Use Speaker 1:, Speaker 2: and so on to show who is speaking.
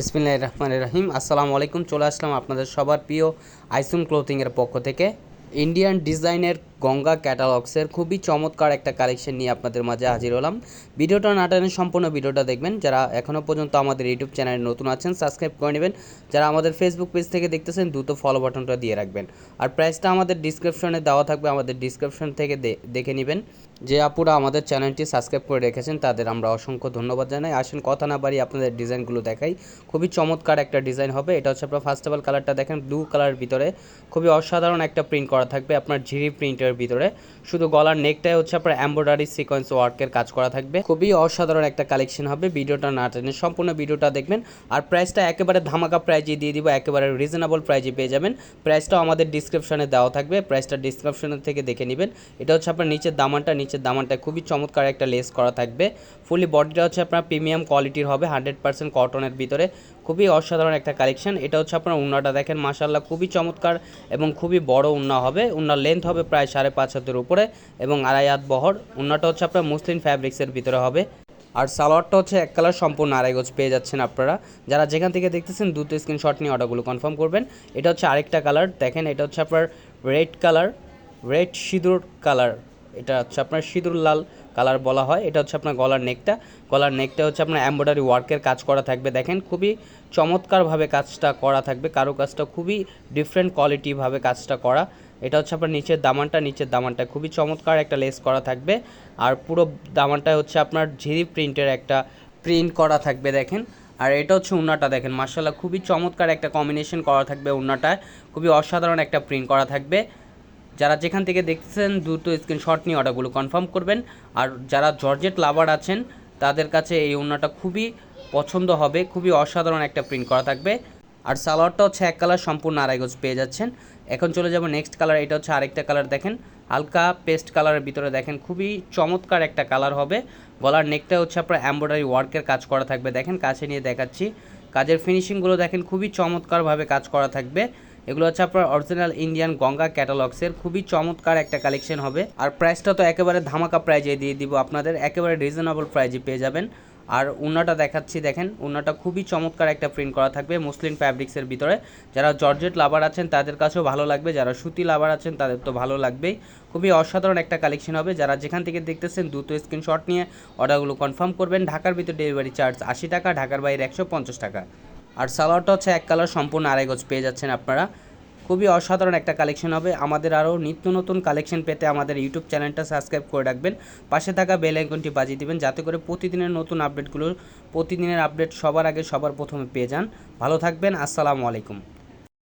Speaker 1: বিসমিল্লাহ রহমান রহিম। আসসালামু আলাইকুম। চলে আসলাম আপনাদের সবার প্রিয় আইসুম ক্লোথিংয়ের পক্ষ থেকে। ইন্ডিয়ান ডিজাইনের গঙ্গা ক্যাটালগসের খুবই চমৎকার একটা কালেকশন নিয়ে আপনাদের মাঝে হাজির হলাম। ভিডিওটা না টেনে সম্পূর্ণ ভিডিওটা দেখবেন। যারা এখনও পর্যন্ত আমাদের ইউটিউব চ্যানেলে নতুন আছেন সাবস্ক্রাইব করে নেবেন। যারা আমাদের ফেসবুক পেজ থেকে দেখতেছেন, দ্রুত ফলো বাটনটা দিয়ে রাখবেন। আর প্রাইসটা আমাদের ডিসক্রিপশনে দেওয়া থাকবে, আমাদের ডিসক্রিপশন থেকে দেখে নেবেন। যে আপুরা আমাদের চ্যানেলটি সাবস্ক্রাইব করে রেখেছেন, তাদের আমরা অসংখ্য ধন্যবাদ জানাই। আসেন, কথা না বাড়ি আপনাদের ডিজাইনগুলো দেখাই। খুবই চমৎকার একটা ডিজাইন হবে। এটা হচ্ছে আপনার ফার্স্ট অফ অল কালারটা দেখেন ব্লু কালার ভিতরে। খুবই অসাধারণ একটা প্রিন্ট করা থাকবে। আপনার ঝিরি প্রিন্টের ভিতরে। শুধু গলার নেকটাই হচ্ছে আপনার এমব্রয়ডারি সিকোয়েন্স ওয়ার্কের কাজ করা থাকবে। খুবই অসাধারণ একটা কালেকশন হবে। ভিডিওটা না টেনে সম্পূর্ণ ভিডিওটা দেখবেন। আর প্রাইসটা একেবারে ধামাকা প্রাইজে দিয়ে দিব, একেবারে রিজনেবল প্রাইজে পেয়ে যাবেন। প্রাইসটাও আমাদের ডিসক্রিপশনে দেওয়া থাকবে। প্রাইসটা ডিসক্রিপশন থেকে দেখে নেবেন। এটা হচ্ছে আপনার নিচের দামানটা। নিচের দামানটা খুবই চমৎকার একটা লেস করা থাকবে। ফুলি বডিটা হচ্ছে আপনার প্রিমিয়াম কোয়ালিটির হবে হান্ড্রেড পার্সেন্ট কটনের ভিতরে। খুবই অসাধারণ একটা কালেকশন এটা হচ্ছে আপনার উন্নাটা দেখেন মাসাল্লাহ খুবই চমৎকার এবং খুবই বড় উন্না হবে। উন্নার লেন্থ হবে প্রায় সাড়ে পাঁচ হাতের উপরে এবং আড়াই হাত বহর। অন্যটা হচ্ছে আপনার মুসলিম ফ্যাব্রিক্সের ভিতরে হবে। আর সালোয়ারটা হচ্ছে এক কালার সম্পূর্ণ আড়াই গজ পেয়ে যাচ্ছেন আপনারা। যারা যেখান থেকে দেখতেছেন দুটো স্ক্রিনশট নিয়ে অর্ডারগুলো কনফার্ম করবেন। এটা হচ্ছে আরেকটা কালার। দেখেন, এটা হচ্ছে আপনার রেড কালার রেড সিঁদুর কালার এটা হচ্ছে আপনার সিঁদুর লাল কালার বলা হয়। এটা হচ্ছে আপনার গলার নেকটা গলার নেকটা হচ্ছে আপনার এমব্রয়ডারি ওয়ার্কের কাজ করা থাকবে। দেখেন, খুবই চমৎকারভাবে কাজটা করা থাকবে। কারও কাজটা খুবই ডিফারেন্ট কোয়ালিটিভাবে কাজটা করা। এটা হচ্ছে আপনার নিচের দামানটা নিচের দামানটা খুবই চমৎকার একটা লেস করা থাকবে। আর পুরো দামানটা হচ্ছে আপনার ঝিরি প্রিন্টের একটা প্রিন্ট করা থাকবে দেখেন। আর এটা হচ্ছে উন্নাটা দেখেন মার্শাল্লাহ খুবই চমৎকার একটা কম্বিনেশন করা থাকবে উন্নাটায়। খুবই অসাধারণ একটা প্রিন্ট করা থাকবে। যারা যেখান থেকে দেখতেছেন, দ্রুত স্ক্রিনশট নিয়ে অর্ডারগুলো কনফার্ম করবেন। আর যারা জর্জেট লাভার আছেন, তাদের কাছে এই ওড়নাটা খুবই পছন্দ হবে, খুবই অসাধারণ একটা প্রিন্ট করা থাকবে। আর সালোয়ারটা হচ্ছে এক কালার, সম্পূর্ণ আড়াই গজ পেয়ে যাচ্ছেন। এখন চলে যাব নেক্সট কালার এটা হচ্ছে আরেকটা কালার দেখেন। হালকা পেস্ট কালারের ভিতরে দেখেন, খুবই চমৎকার একটা কালার হবে। গলার নেকটা হচ্ছে আপনার এমব্রয়ডারি ওয়ার্কের কাজ করা থাকবে। দেখেন, কাছে নিয়ে দেখাচ্ছি। কাজের ফিনিশিংগুলো দেখেন, খুবই চমৎকারভাবে কাজ করা থাকবে। এগুলো হচ্ছে আপনার অরিজিনাল ইন্ডিয়ান গঙ্গা ক্যাটালগসের খুবই চমৎকার একটা কালেকশন হবে। আর প্রাইসটা তো একেবারে ধামাকা প্রাইজে দিয়ে দিব আপনাদের, একেবারে রিজনেবল প্রাইজে পেয়ে যাবেন। আর উন্নাটা দেখাচ্ছি, দেখেন, উন্নাটা খুবই চমৎকার একটা প্রিন্ট করা থাকবে মুসলিম ফ্যাব্রিক্সের ভিতরে। যারা জর্জেট লাভার আছেন, তাদের কাছেও ভালো লাগবে। যারা সুতি লাভার আছেন, তাদের তো ভালো লাগবেই। খুবই অসাধারণ একটা কালেকশন হবে। যারা যেখান থেকে দেখতেছেন, দ্রুত স্ক্রিনশট নিয়ে অর্ডারগুলো কনফার্ম করবেন। ঢাকার ভিতরে ডেলিভারি চার্জ আশি টাকা, ঢাকার বাইরে একশো পঞ্চাশ টাকা। আর সালোয়ারটা হচ্ছে এক কালার সম্পূর্ণ আড়াই গজ পেয়ে যাচ্ছেন আপনারা। খুবই অসাধারণ একটা কালেকশন হবে। আমাদের আরও নিত্য নতুন কালেকশন পেতে আমাদের ইউটিউব চ্যানেলটা সাবস্ক্রাইব করে রাখবেন। পাশে থাকা বেল আইকনটি বাজিয়ে দেবেন, যাতে করে প্রতিদিনের নতুন আপডেটগুলো প্রতিদিনের আপডেট সবার আগে সবার প্রথমে পেয়ে যান। ভালো থাকবেন, আসসালামু আলাইকুম।